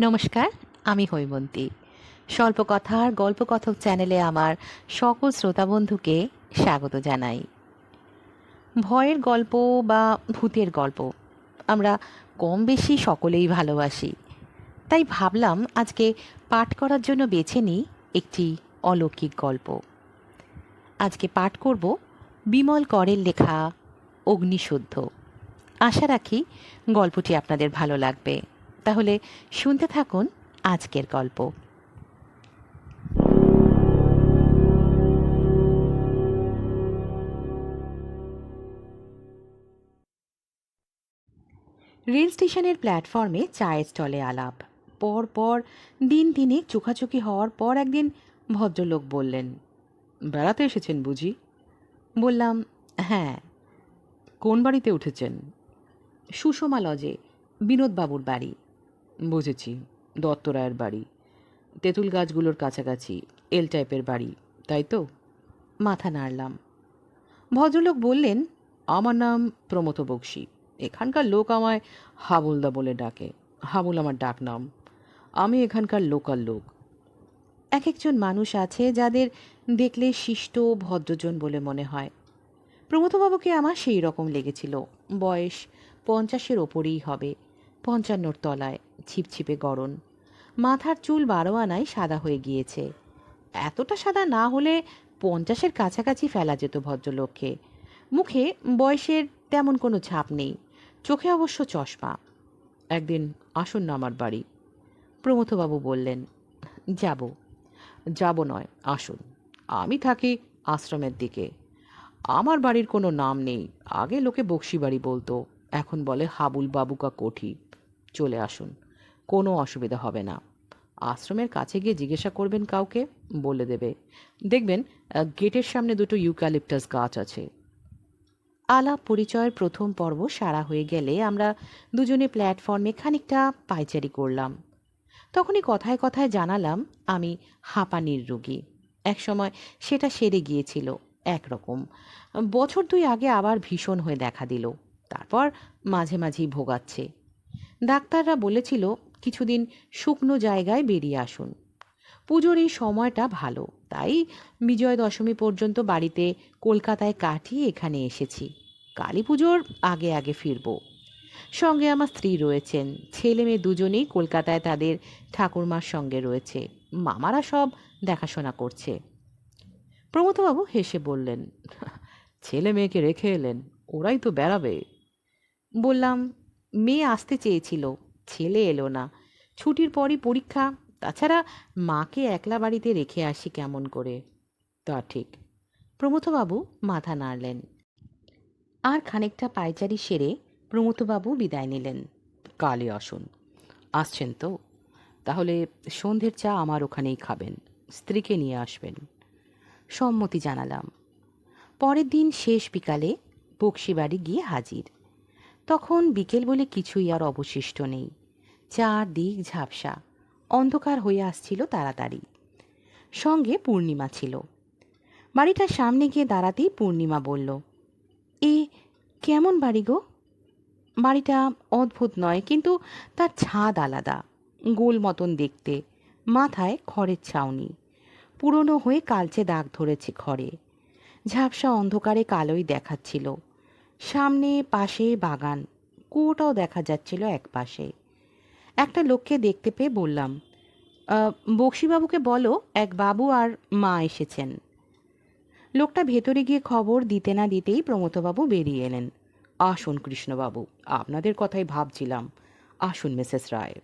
নমস্কার, আমি হৈমন্তী। স্বল্পকথার গল্পকথক চ্যানেলে আমার সকল শ্রোতা বন্ধুকে স্বাগত জানাই। ভয়ের গল্প বা ভূতের গল্প আমরা কম বেশি সকলেই ভালোবাসি। তাই ভাবলাম আজকে পাঠ করার জন্য বেছে নিই একটি অলৌকিক গল্প। আজকে পাঠ করব বিমল করের লেখা অগ্নিশুদ্ধ। আশা রাখি গল্পটি আপনাদের ভালো লাগবে। তাহলে শুনতে থাকুন আজকের গল্প। রেল স্টেশনের প্ল্যাটফর্মে চায়ের স্টলে আলাপ। পর পর দিন দিনে চোখাচোখি হওয়ার পর একদিন ভদ্রলোক বললেন, বেড়াতে এসেছেন বুঝি? বললাম হ্যাঁ। কোন বাড়িতে উঠেছেন? সুষমা লজে, বিনোদবাবুর বাড়ি। বুঝেছি দত্তরায়ের বাড়ি। তেঁতুল গাছগুলোর কাছাকাছি, এল টাইপের বাড়ি, তাই তো? মাথা নাড়লাম। ভদ্রলোক বললেন, আমার নাম প্রমথ বক্সি। এখানকার লোক আমায় হাবুলদা বলে ডাকে। হাবুল আমার ডাক নাম। আমি এখানকার লোকাল লোক। এক একজন মানুষ আছে যাদের দেখলে শিষ্ট, ভদ্রজন বলে মনে হয়। প্রমথবাবুকে আমার সেই রকম লেগেছিল। বয়স পঞ্চাশের ওপরেই হবে, পঞ্চান্নর তলায়। ছিপছিপে গড়ন। মাথার চুল বারো আনায় সাদা হয়ে গিয়েছে। এতটা সাদা না হলে পঞ্চাশের কাছাকাছি ফেলা যেত ভদ্রলোককে। মুখে বয়সের তেমন কোনো ছাপ নেই, চোখে অবশ্য চশমা। একদিন আসুন না আমার বাড়ি। প্রমথবাবু বললেন, যাব। যাব নয়, আসুন। আমি থাকি আশ্রমের দিকে। আমার বাড়ির কোনো নাম নেই। আগে লোকে বক্সি বাড়ি বলতো। এখন বলে হাবুল বাবুকা কোঠি। চলে আসুন। কোনো অসুবিধা হবে না। আশ্রমের কাছে গিয়ে জিজ্ঞাসা করবেন কাউকে, বলে দেবে। দেখবেন গেটের সামনে দুটো ইউক্যালিপটাস গাছ আছে। আলাপ পরিচয়ের প্রথম পর্ব সারা হয়ে গেলে আমরা দুজনে প্ল্যাটফর্মে খানিকটা পাইচারি করলাম। তখনই কথায় কথায় জানালাম, আমি হাঁপানির রোগী। একসময় সেটা সেরে গিয়েছিল, একরকম। বছর দুই আগে আবার ভীষণ হয়ে দেখা দিল। তারপর মাঝে মাঝেই ভোগাচ্ছে। ডাক্তাররা বলেছিল কিছুদিন শুকনো জায়গায় বেরিয়ে আসুন। পুজোর এই সময়টা ভালো, তাই বিজয় দশমী পর্যন্ত বাড়িতে কলকাতায় কাটিয়ে এখানে এসেছি। কালী পুজোর আগে আগে ফিরব। সঙ্গে আমার স্ত্রী রয়েছেন, ছেলে মেয়ে দুজনেই কলকাতায় তাদের ঠাকুরমার সঙ্গে রয়েছে। মামারা সব দেখাশোনা করছে। প্রমথবাবু হেসে বললেন, ছেলে মেয়েকে রেখে এলেন, ওরাই তো বেড়াবে। বললাম, মেয়ে আসতে চেয়েছিল। ছেলে এলো না। ছুটির পরই পরীক্ষা। তাছাড়া মাকে একলা বাড়িতে রেখে আসি কেমন করে? তা ঠিক। প্রমথবাবু মাথা নাড়লেন। আর খানিকটা পায়চারি সেরে প্রমথবাবু বিদায় নিলেন। কালে আসুন। আসছেন তো? তাহলে সন্ধ্যের চা আমার ওখানেই খাবেন। স্ত্রীকে নিয়ে আসবেন। সম্মতি জানালাম। পরের দিন শেষ বিকালে বক্সিবাড়ি গিয়ে হাজির। তখন বিকেল বলে কিছুই আর অবশিষ্ট নেই। চারদিক ঝাপসা। অন্ধকার হয়ে আসছিল তাড়াতাড়ি। সঙ্গে পূর্ণিমা ছিল। বাড়িটার সামনে গিয়ে দাঁড়াতেই পূর্ণিমা বলল, এ, কেমন বাড়ি গো? বাড়িটা অদ্ভুত নয়, কিন্তু তার ছাদ আলাদা, গোল মতন দেখতে, মাথায় খড়ের ছাউনি। পুরনো হয়ে কালচে দাগ ধরেছে খড়ে। ঝাপসা অন্ধকারে কালোই দেখাচ্ছিল। সামনে পাশে বাগান। কুয়োটাও দেখা যাচ্ছিল এক পাশে। একটা লোককে দেখতে পেয়ে বললাম "আহ, বক্সিবাবুকে বলো এক বাবু আর মা এসেছেন। লোকটা ভেতরে গিয়ে খবর দিতে না দিতেই প্রমথবাবু বেরিয়ে এলেন। আসুন কৃষ্ণবাবু আপনাদের কথাই ভাবছিলাম। আসুন মিসেস রায়।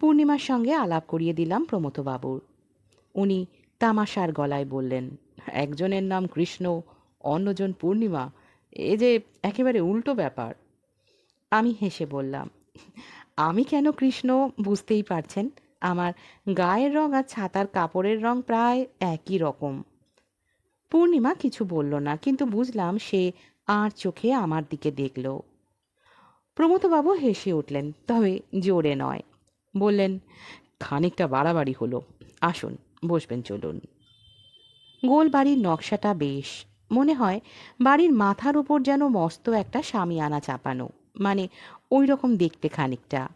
পূর্ণিমার সঙ্গে আলাপ করিয়ে দিলাম প্রমথবাবুর উনি তামাশার গলায় বললেন একজনের নাম কৃষ্ণ অন্যজন পূর্ণিমা এ যে একেবারে উল্টো ব্যাপার। আমি হেসে বললাম, আমি কেন কৃষ্ণ বুঝতেই পারছেন? আমার গায়ের রং আর ছাতার কাপড়ের রং প্রায় একই রকম। পূর্ণিমা কিছু বলল না, কিন্তু বুঝলাম সে আর চোখে আমার দিকে দেখল। প্রমথবাবু হেসে উঠলেন, তবে জোরে নয়। বললেন, খানিকটা বাড়াবাড়ি হলো। আসুন, বসবেন, চলুন। গোল বাড়ির নকশাটা বেশ মনে হয় বাড়ির মাথার উপর যেন মস্ত একটা সামিয়ানা চাপানো। মানে ওই রকম দেখতে খানিকটা।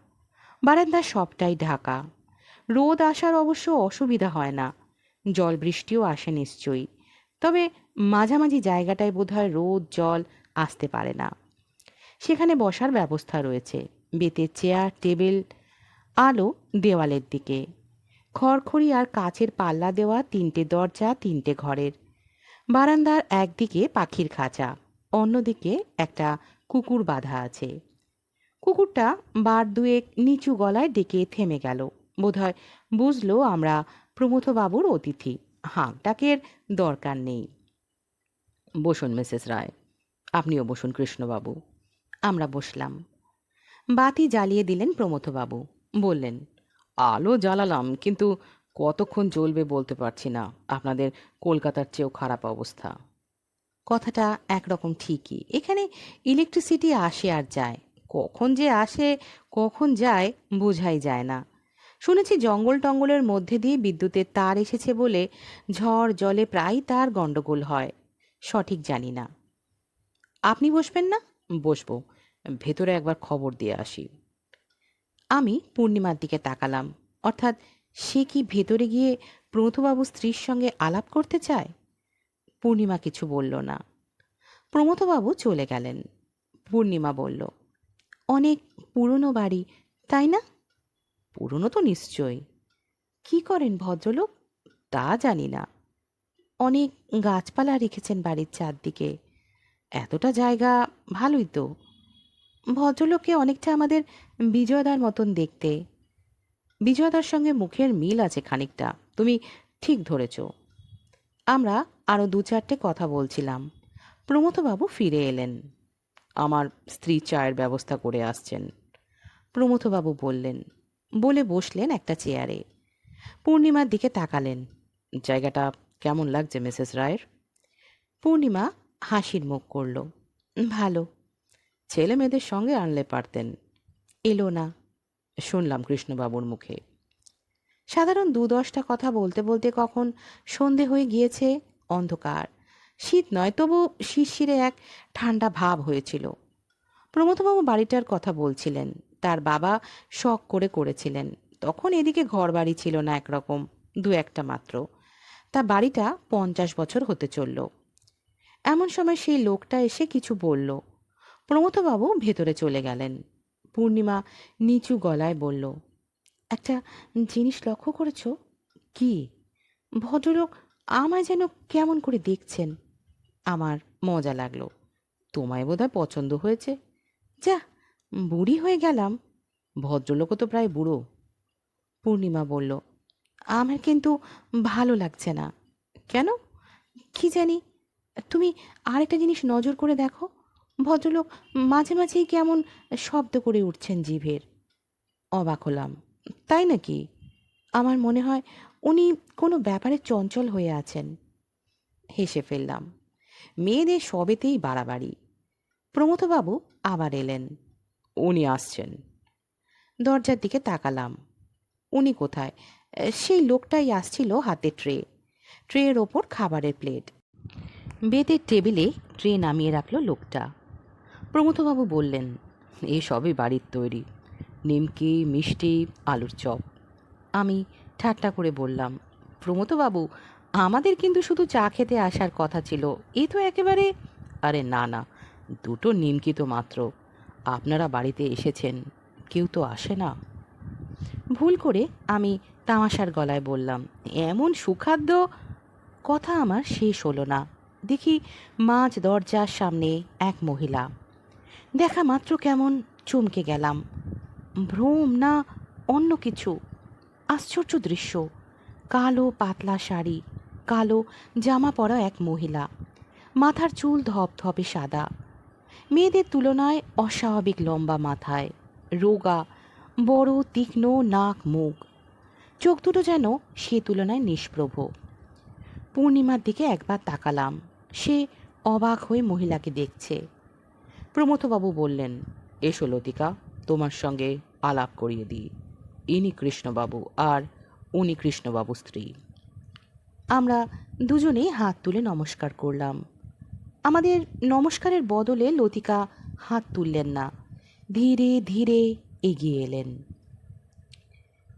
বারান্দা সবটাই ঢাকা। রোদ আসার অবশ্য অসুবিধা হয় না। জল বৃষ্টিও আসে নিশ্চয়ই। তবে মাঝামাঝি জায়গাটায় বোধহয় রোদ, জল আসতে পারে না। সেখানে বসার ব্যবস্থা রয়েছে। বেতের চেয়ার, টেবিল, আলো দেওয়ালের দিকে। খড়খড়ি আর কাচের পাল্লা দেওয়া, তিনটে দরজা, তিনটে ঘরের। বারান্দার একদিকে পাখির খাঁচা, অন্যদিকে একটা কুকুর বাঁধা আছে। কুকুরটা বার দুয়েক নিচু গলায় ডেকে থেমে গেল। বোধহয় বুঝলো আমরা প্রমথবাবুর অতিথি। হাঁক ডাকের দরকার নেই। বসুন, মিসেস রায়। আপনিও বসুন, কৃষ্ণবাবু। আমরা বসলাম। বাতি জ্বালিয়ে দিলেন প্রমথবাবু। বললেন, আলো জ্বালালাম, কিন্তু কতক্ষণ জ্বলবে বলতে পারছি না। আপনাদের কলকাতার চেয়েও খারাপ অবস্থা। কথাটা একরকম ঠিকই। এখানে ইলেকট্রিসিটি আসে আর যায়। কখন যে আসে, কখন যায়, বোঝাই যায় না। শুনেছি জঙ্গল টঙ্গলের মধ্যে দিয়ে বিদ্যুতের তার এসেছে বলে ঝড় জলে প্রায় তার গণ্ডগোল হয়। সঠিক জানি না। আপনি বসবেন না? বসবো। ভেতরে একবার খবর দিয়ে আসি। আমি পূর্ণিমার দিকে তাকালাম। অর্থাৎ সে কি ভেতরে গিয়ে প্রমথবাবু স্ত্রীর সঙ্গে আলাপ করতে চায়? পূর্ণিমা কিছু বলল না। প্রমথবাবু চলে গেলেন। পূর্ণিমা বলল, অনেক পুরনো বাড়ি, তাই না? পুরনো তো নিশ্চয়ই। কি করেন ভদ্রলোক? তা জানি না। অনেক গাছপালা রেখেছেন বাড়ির চারদিকে। এতটা জায়গা ভালোই তো। ভদ্রলোককে অনেকটা আমাদের বিজয়দার মতন দেখতে। বিজয়দার সঙ্গে মুখের মিল আছে খানিকটা। তুমি ঠিক ধরেছ। আমরা আরও দু চারটে কথা বলছিলাম। প্রমথবাবু ফিরে এলেন। আমার স্ত্রী চায়ের ব্যবস্থা করে আসছেন। প্রমথবাবু বললেন, বলে বসলেন একটা চেয়ারে। পূর্ণিমার দিকে তাকালেন। জায়গাটা কেমন লাগছে, মিসেস রায়ের? পূর্ণিমা হাসির মুখ করল। ভালো। ছেলে মেয়েদের সঙ্গে আনলে পারতেন। এলো না। শুনলাম কৃষ্ণবাবুর মুখে। সাধারণ দু দশটা কথা বলতে বলতে কখন সন্ধে হয়ে গিয়েছে, অন্ধকার। শীত নয়, তবু শিরশিরে এক ঠান্ডা ভাব হয়েছিল। প্রমথবাবু বাড়িটার কথা বলছিলেন, তার বাবা শখ করে করেছিলেন। তখন এদিকে ঘর বাড়ি ছিল না একরকম, দু একটা মাত্র। তা বাড়িটা পঞ্চাশ বছর হতে চলল। এমন সময় সেই লোকটা এসে কিছু বলল। প্রমথবাবু ভেতরে চলে গেলেন। পূর্ণিমা নিচু গলায় বলল, একটা জিনিস লক্ষ্য করেছ? কি? ভদ্রলোক আমায় যেন কেমন করে দেখছেন। আমার মজা লাগল। তোমায় বোধহয় পছন্দ হয়েছে। যা, বুড়ি হয়ে গেলাম। ভদ্রলোকও তো প্রায় বুড়ো। পূর্ণিমা বলল, আমার কিন্তু ভালো লাগছে না। কেন? কি জানি? তুমি আরেকটা জিনিস নজর করে দেখো। ভদ্রলোক মাঝে মাঝেই কেমন শব্দ করে উঠছেন জিভের। অবাক হলাম। তাই নাকি? আমার মনে হয় উনি কোনো ব্যাপারে চঞ্চল হয়ে আছেন। হেসে ফেললাম। মেয়েদের সবেতেই বাড়াবাড়ি। প্রমথবাবু আবার এলেন। উনি আসছেন। দরজার দিকে তাকালাম। উনি কোথায়? সেই লোকটাই আসছিল হাতে ট্রে। ট্রের ওপর খাবারের প্লেট। বেতের টেবিলে ট্রে নামিয়ে রাখল লোকটা। প্রমথবাবু বললেন এই সবই বাড়ির তৈরি। নিমকি, মিষ্টি, আলুর চপ। আমি ঠাট্টা করে বললাম প্রমথবাবু আমাদের কিন্তু শুধু চা খেতে আসার কথা ছিল। এ তো একেবারে আরে না না, দুটো নিমকি তো মাত্র। আপনারা বাড়িতে এসেছেন, কেউ তো আসে না ভুল করে আমি তামাশার গলায় বললাম, এমন সুখাদ্য কথা আমার শেষ হলো না। দেখি মাঝ দরজার সামনে এক মহিলা দেখা মাত্র কেমন চমকে গেলাম। ভ্রম না অন্য কিছু? আশ্চর্য দৃশ্য। কালো পাতলা শাড়ি, কালো জামা পরা এক মহিলা। মাথার চুল ধপধপে সাদা। মেয়েদের তুলনায় অস্বাভাবিক লম্বা মাথায়। রোগা, বড়, তীক্ষ্ণ নাক, মুখ। চোখ দুটো যেন সে তুলনায় নিষ্প্রভ। পূর্ণিমার দিকে একবার তাকালাম। সে অবাক হয়ে মহিলাকে দেখছে। প্রমথবাবু বললেন, এসো লতিকা, তোমার সঙ্গে আলাপ করিয়ে দিই। ইনি কৃষ্ণবাবু আর উনি কৃষ্ণবাবু স্ত্রী। আমরা দুজনেই হাত তুলে নমস্কার করলাম। আমাদের নমস্কারের বদলে লতিকা হাত তুললেন না, ধীরে ধীরে এগিয়ে এলেন।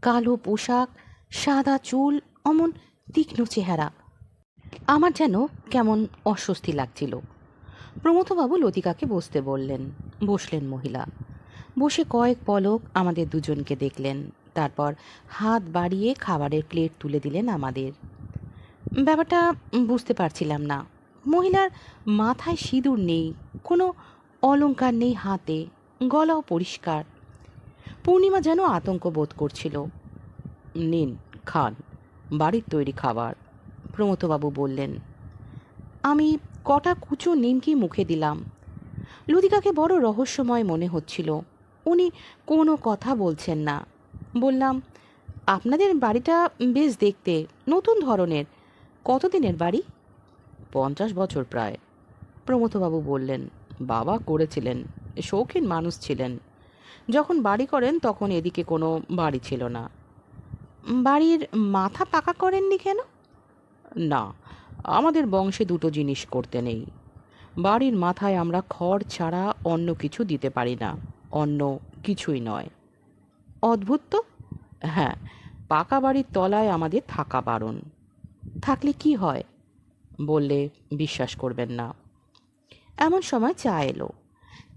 কালো পোশাক, সাদা চুল, অমন তীক্ষ্ণ চেহারা। আমার যেন কেমন অস্বস্তি লাগছিল। প্রমথবাবু লতিকাকে বসতে বললেন। বসলেন মহিলা। বসে কয়েক পলক আমাদের দুজনকে দেখলেন। তারপর হাত বাড়িয়ে খাবারের প্লেট তুলে দিলেন আমাদের। ব্যাপারটা বুঝতে পারছিলাম না। মহিলার মাথায় সিঁদুর নেই, কোনো অলংকার নেই হাতে, গলাও পরিষ্কার। পূর্ণিমা যেন আতঙ্ক বোধ করছিল। নিন, খান, বাড়ির তৈরি খাবার প্রমথবাবু বললেন। আমি কটা কুচো নিমকি মুখে দিলাম। লতিকাকে বড় রহস্যময় মনে হচ্ছিল। উনি কোনো কথা বলছেন না। বললাম, আপনাদের বাড়িটা বেশ দেখতে, নতুন ধরনের। কতদিনের বাড়ি? পঞ্চাশ বছর প্রায়। প্রমথবাবু বললেন, বাবা করেছিলেন, শৌখিন মানুষ ছিলেন। যখন বাড়ি করেন তখন এদিকে কোনো বাড়ি ছিল না। বাড়ির মাথা পাকা করেননি কেন? না আমাদের বংশে দুটো জিনিস করতে নেই। বাড়ির মাথায় আমরা খড় ছাড়া অন্য কিছু দিতে পারি না, অন্য কিছুই নয়। অদ্ভুত তো? হ্যাঁ পাকা বাড়ির তলায় আমাদের থাকা বারণ। থাকলে কি হয়? বললে, বিশ্বাস করবেন না। এমন সময় চা এলো।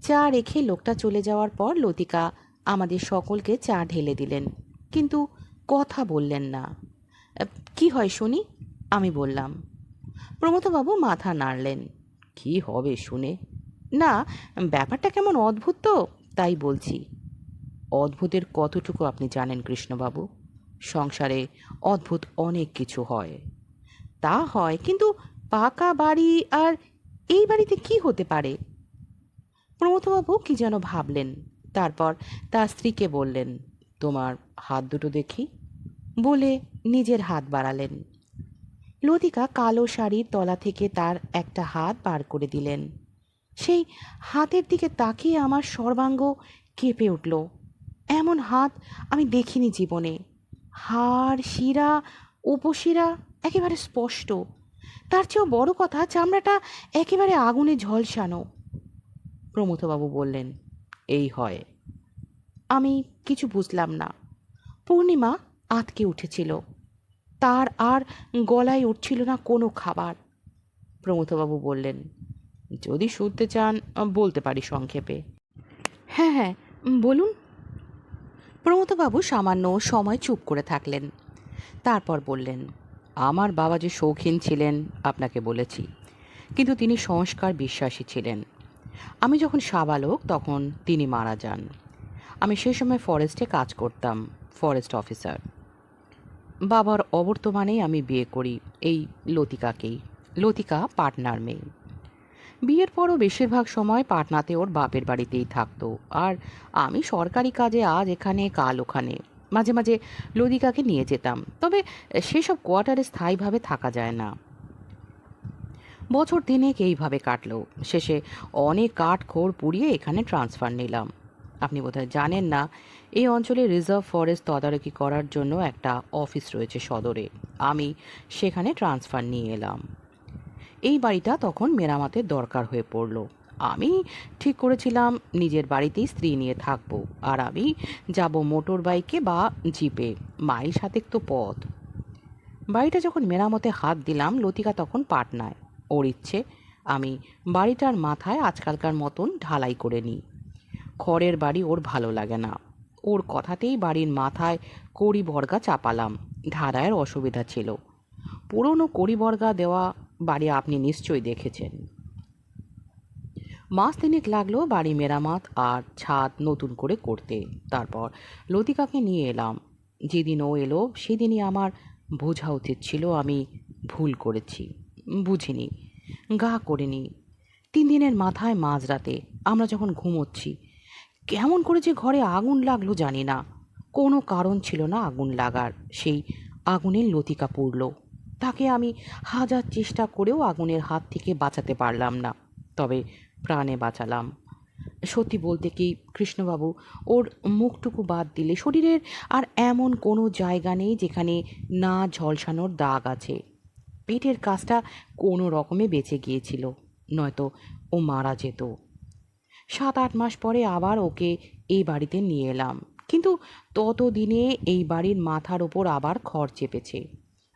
চা রেখে লোকটা চলে যাওয়ার পর লতিকা আমাদের সকলকে চা ঢেলে দিলেন, কিন্তু কথা বললেন না। কি হয় শুনি? আমি বললাম প্রমথবাবু মাথা নাড়লেন। কি হবে শুনে? না, ব্যাপারটা কেমন অদ্ভুত তো, তাই বলছি। অদ্ভুতের কতটুকু আপনি জানেন কৃষ্ণবাবু? সংসারে অদ্ভুত অনেক কিছু হয়। তা হয়, কিন্তু পাকা বাড়ি আর এই বাড়িতে কি হতে পারে? প্রমথবাবু কি যেন ভাবলেন, তারপর তার স্ত্রীকে বললেন, তোমার হাত দুটো দেখি? বলে নিজের হাত বাড়ালেন। লতিকা কালো শাড়ির তলা থেকে তার একটা হাত বার করে দিলেন। সেই হাতের দিকে তাকিয়ে আমার সর্বাঙ্গ কেঁপে উঠল। এমন হাত আমি দেখিনি জীবনে। হাড়, শিরা, উপশিরা একেবারে স্পষ্ট। তার চেয়েও বড় কথা, চামড়াটা একেবারে আগুনে ঝলসানো। প্রমথবাবু বললেন, এই হয়। আমি কিছু বুঝলাম না। পূর্ণিমা আতকে উঠেছিল। তার আর গলায় উঠছিল না কোনো খাবার। প্রমথবাবু বললেন, যদি শুনতে চান, বলতে পারি সংক্ষেপে। হ্যাঁ হ্যাঁ বলুন। প্রমথবাবু সামান্য সময় চুপ করে থাকলেন। তারপর বললেন, আমার বাবা যে শৌখিন ছিলেন, আপনাকে বলেছি। কিন্তু তিনি সংস্কার বিশ্বাসী ছিলেন। আমি যখন সাবালক, তখন তিনি মারা যান। আমি সেই সময় ফরেস্টে কাজ করতাম, ফরেস্ট অফিসার। বাবার অবর্তমানেই আমি বিয়ে করি, এই লতিকাকেই। লতিকা পাটনার মেয়ে। বিয়ের পরও বেশিরভাগ সময় পাটনাতে ওর বাপের বাড়িতেই থাকতো। আর আমি সরকারি কাজে আজ এখানে, কাল ওখানে। মাঝে মাঝে লতিকাকে নিয়ে যেতাম। তবে সেসব কোয়ার্টারে স্থায়ীভাবে থাকা যায় না। বছর তিনেক এইভাবে কাটলো। শেষে অনেক কাঠ খোর পুড়িয়ে এখানে ট্রান্সফার নিলাম। আপনি বোধহয় জানেন না এই অঞ্চলে রিজার্ভ ফরেস্ট তদারকি করার জন্য একটা অফিস রয়েছে সদরে। আমি সেখানে ট্রান্সফার নিয়ে এলাম। এই বাড়িটা তখন মেরামতের দরকার হয়ে পড়ল। আমি ঠিক করেছিলাম নিজের বাড়িতেই স্ত্রী নিয়ে থাকব আর আমি যাব মোটর বাইকে বা জিপে, মাইল সাতেক তো পথ। বাড়িটা যখন মেরামতে হাত দিলাম, লতিকা তখন পাটনায়। ওর ইচ্ছে, আমি বাড়িটার মাথায় আজকালকার মতন ঢালাই করে নিই। খড়ের বাড়ি ওর ভালো লাগে না। ওর কথাতেই বাড়ির মাথায় কড়ি বর্গা চাপালাম। ঢালাইয়ের অসুবিধা ছিল। পুরনো কড়ি বর্গা দেওয়া বাড়ি আপনি নিশ্চয়ই দেখেছেন। মাস তিনেক লাগল বাড়ি মেরামত আর ছাদ নতুন করে করতে। তারপর লতিকাকে নিয়ে এলাম। যেদিন ও এলো, সেদিনই আমার বোঝা উচিত ছিল আমি ভুল করেছি। বুঝিনি। গা করিনি। তিন দিনের মাথায় মাঝরাতে আমরা যখন ঘুমোচ্ছি কেমন করে যে ঘরে আগুন লাগল জানি না। কোনো কারণ ছিল না আগুন লাগার। সেই আগুনের লতিকা পড়ল। তাকে আমি হাজার চেষ্টা করেও আগুনের হাত থেকে বাঁচাতে পারলাম না, তবে প্রাণে বাঁচালাম। সত্যি বলতে কি, কৃষ্ণবাবু, ওর মুখটুকু বাদ দিলে শরীরের আর এমন কোনো জায়গা নেই যেখানে না ঝলসানোর দাগ আছে। পেটের কাজটা কোনো রকমে বেঁচে গিয়েছিল, নয়তো ও মারা যেত। সাত আট মাস পরে আবার ওকে এই বাড়িতে নিয়ে এলাম। কিন্তু ততদিনে এই বাড়ির মাথার ওপর আবার খড় চেপেছে।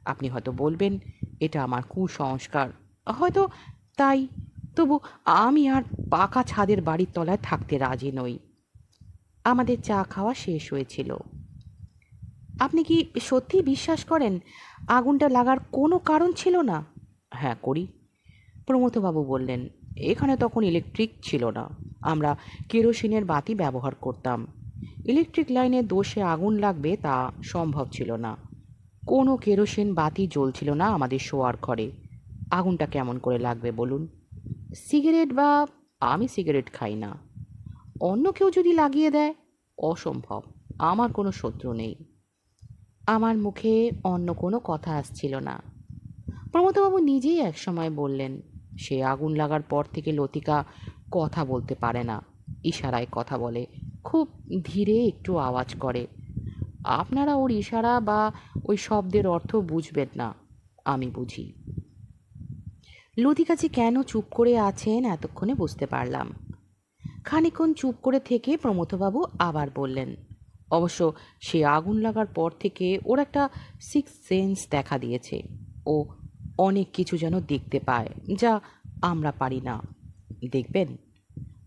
আপনি হয়তো বলবেন, এটা আমার কুসংস্কার। হয়তো তাই। তবু আমি আর পাকা ছাদের বাড়ির তলায় থাকতে রাজি নই। আমাদের চা খাওয়া শেষ হয়েছিল। আপনি কি সত্যি বিশ্বাস করেন, আগুনটা লাগার কোনো কারণ ছিল না? হ্যাঁ করি। প্রমথবাবু বললেন এখানে তখন ইলেকট্রিক ছিল না। আমরা কেরোসিনের বাতি ব্যবহার করতাম। ইলেকট্রিক লাইনে দোষে আগুন লাগবে তা সম্ভব ছিল না। কোনো কেরোসিন বাতি জ্বলছিল না আমাদের শোয়ার ঘরে। আগুনটা কেমন করে লাগবে বলুন? সিগারেট বা আমি সিগারেট খাই না। অন্য কেউ যদি লাগিয়ে দেয়, অসম্ভব। আমার কোনো শত্রু নেই। আমার মুখে অন্য কোনো কথা আসছিল না। প্রমথবাবু নিজেই একসময় বললেন সে আগুন লাগার পর থেকে লতিকা কথা বলতে পারে না, ইশারায় কথা বলে। খুব ধীরে একটু আওয়াজ করে। আপনারা ওর ইশারা বা ওই শব্দের অর্থ বুঝবেন না, আমি বুঝি। লতিকা যে কেন চুপ করে আছেন এতক্ষণে বুঝতে পারলাম। খানিকক্ষণ চুপ করে থেকে প্রমথবাবু আবার বললেন, অবশ্য সে আগুন লাগার পর থেকে ওর একটা সিক্স সেন্স দেখা দিয়েছে। ও অনেক কিছু যেন দেখতে পায়, যা আমরা পারি না। দেখবেন?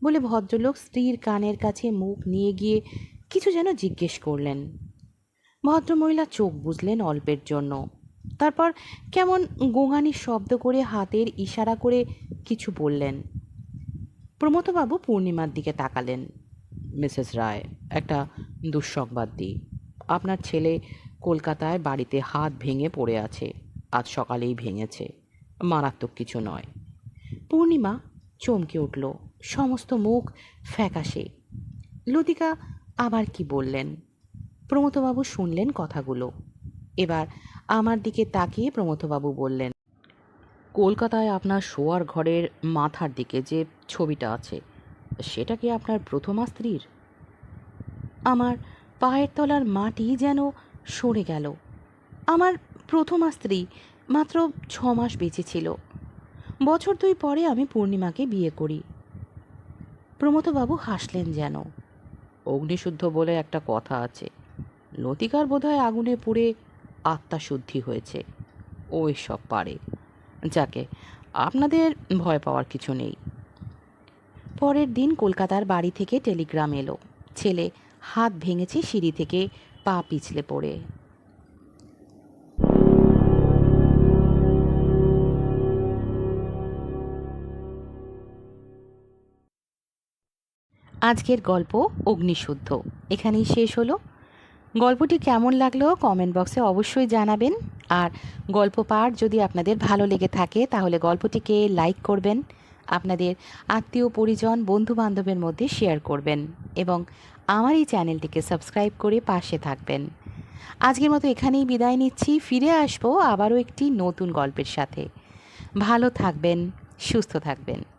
বলে ভদ্রলোক স্ত্রীর কানের কাছে মুখ নিয়ে গিয়ে কিছু যেন জিজ্ঞেস করলেন। ভদ্রমহিলা চোখ বুঝলেন অল্পের জন্য। তারপর কেমন গোঙানির শব্দ করে হাতের ইশারা করে কিছু বললেন। প্রমথবাবু পূর্ণিমার দিকে তাকালেন। মিসেস রায়, একটা দুঃসংবাদ দিই। আপনার ছেলে কলকাতায় বাড়িতে হাত ভেঙে পড়ে আছে। আজ সকালেই ভেঙেছে। মারাত্মক কিছু নয়। পূর্ণিমা চমকে উঠল। সমস্ত মুখ ফ্যাকাশে। লতিকা আবার কি বললেন? প্রমথবাবু শুনলেন কথাগুলো। এবার আমার দিকে তাকিয়ে প্রমথবাবু বললেন, কলকাতায় আপনার শোয়ার ঘরের মাথার দিকে যে ছবিটা আছে, সেটা কি আপনার প্রথমা স্ত্রীর? আমার পায়ের তলার মাটি যেন সরে গেল। আমার প্রথমা স্ত্রী মাত্র ছ মাস বেঁচে ছিল। বছর দুই পরে আমি পূর্ণিমাকে বিয়ে করি। প্রমথবাবু হাসলেন যেন। অগ্নিশুদ্ধ বলে একটা কথা আছে। লতিকার বোধহয় আগুনে পুড়ে আত্মা শুদ্ধি হয়েছে। ওই সব পারে। যাকে আপনাদের ভয় পাওয়ার কিছু নেই। পরের দিন কলকাতার বাড়ি থেকে টেলিগ্রাম এলো। ছেলে হাত ভেঙেছে সিঁড়ি থেকে পা পিছলে পড়ে। আজকের গল্প অগ্নিশুদ্ধ। এখানেই শেষ হলো। গল্পটি কেমন লাগল কমেন্ট বক্সে অবশ্যই জানাবেন। আর গল্প পাঠ যদি আপনাদের ভালো লেগে থাকে, তাহলে গল্পটিকে লাইক করবেন, আপনাদের আত্মীয়, পরিজন বন্ধু বান্ধবের মধ্যে শেয়ার করবেন এবং আমার এই চ্যানেলটিকে সাবস্ক্রাইব করে পাশে থাকবেন। আজকের মতো এখানেই বিদায় নিচ্ছি। ফিরে আসব আবারও একটি নতুন গল্পের সাথে। ভালো থাকবেন, সুস্থ থাকবেন।